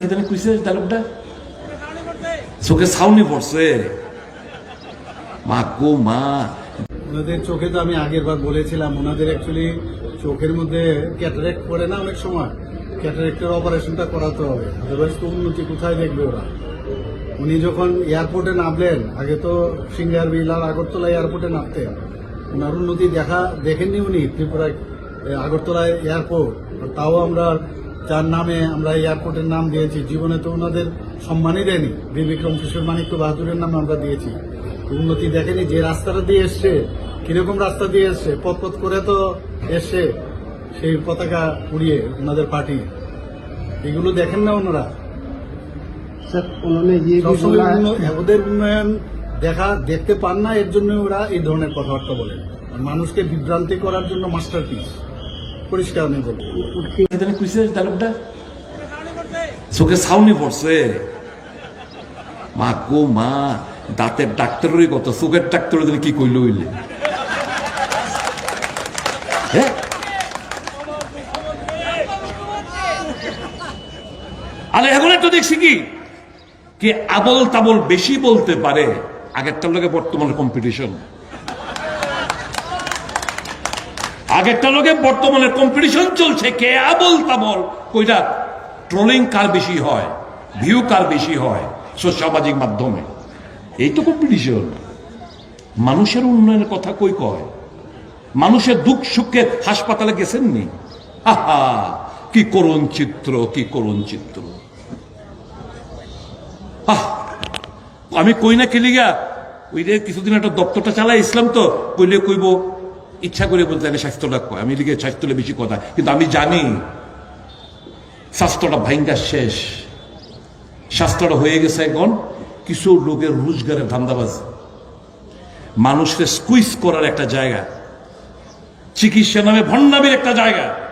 কি জানি কইছে ডায়লগটা চোখে ছাউনি পড়ছে। মা গো মা। ওনাদের চোখে তো আমি আগের বার বলেছিলাম, ওনাদের অ্যাকচুয়ালি চোখের মধ্যে ক্যাটারেক্ট পড়ে না অনেক সময়? ক্যাটারেক্টের অপারেশনটা করাতে হবে আদারওয়াইজ তো উন্নতি কোথায় দেখবে ওরা? উনি যখন এয়ারপোর্টে নামলেন, আগে তো সিঙ্গার বিল আর আগরতলা এয়ারপোর্টে নামতেন। ওনার উন্নতি দেখা, দেখেননি উনি ত্রিপুরা আগরতলা এয়ারপোর্ট তাও আমরা যার নামে আমরা এয়ারপোর্টের নাম দিয়েছি। জীবনে তো ওনাদের সম্মানই দেয়নি। বিবিক্রম কিশোর মানিক্য বাহাদুরের নাম আমরা দিয়েছি। উন্নতি দেখেনি যে রাস্তাটা দিয়ে এসছে কীরকম রাস্তা দিয়ে এসছে পথ করে তো এসে সেই পতাকা উড়িয়ে ওনাদের পার্টি। এগুলো দেখেন না ওনারা। ওদের উন্নয়ন দেখা দেখতে পান না এর জন্য ওরা এই ধরনের কথাবার্তা বলেন। মানুষকে বিভ্রান্তি করার জন্য মাস্টার পিস পরিষ্কার নেই তালুকটা চোখে ছাউনি পড়ছে। মা মা, দাঁতের চোখের ডাক্তার কি কইল হইলে? হ্যাঁ আরে এখন একটা দেখছি কি? কে আবল তাবল বেশি বলতে পারে, আগেরটার লোকে বর্তমানে কম্পিটিশন আগেরটা লোকে বর্তমানে কম্পিটিশন চলছে, কে আবল তাবল। কইটা ট্রোলিং কার বেশি হয়? ভিউ কার বেশি হয়? সামাজিক মাধ্যমে। এই তো কম্পিটিশন মানুষের উন্নয়নের কথা কই কয়? মানুষের দুঃখ সুখে হাসপাতালে গেছেননি? আহা কি করুণ চিত্র, কি করুণ চিত্র। আহ আমি কই না কেলিগা? ওই যে কিছুদিন একটা দপ্তরটা চালাই ইসলাম তো, কইলে কইব ইচ্ছা করে বলতে আমি স্বাস্থ্যটা কয় আমি লিগে স্বাস্থ্যটা বেশি কথা। কিন্তু আমি জানি স্বাস্থ্যটা ভাইঙ্গা শেষ। স্বাস্থ্যটা হয়ে গেছে এখন কিছু লোকের রোজগারের ধান্দাবাজ। মানুষকে স্কুইজ করার একটা জায়গা। চিকিৎসা নামে ভণ্ডামের একটা জায়গা।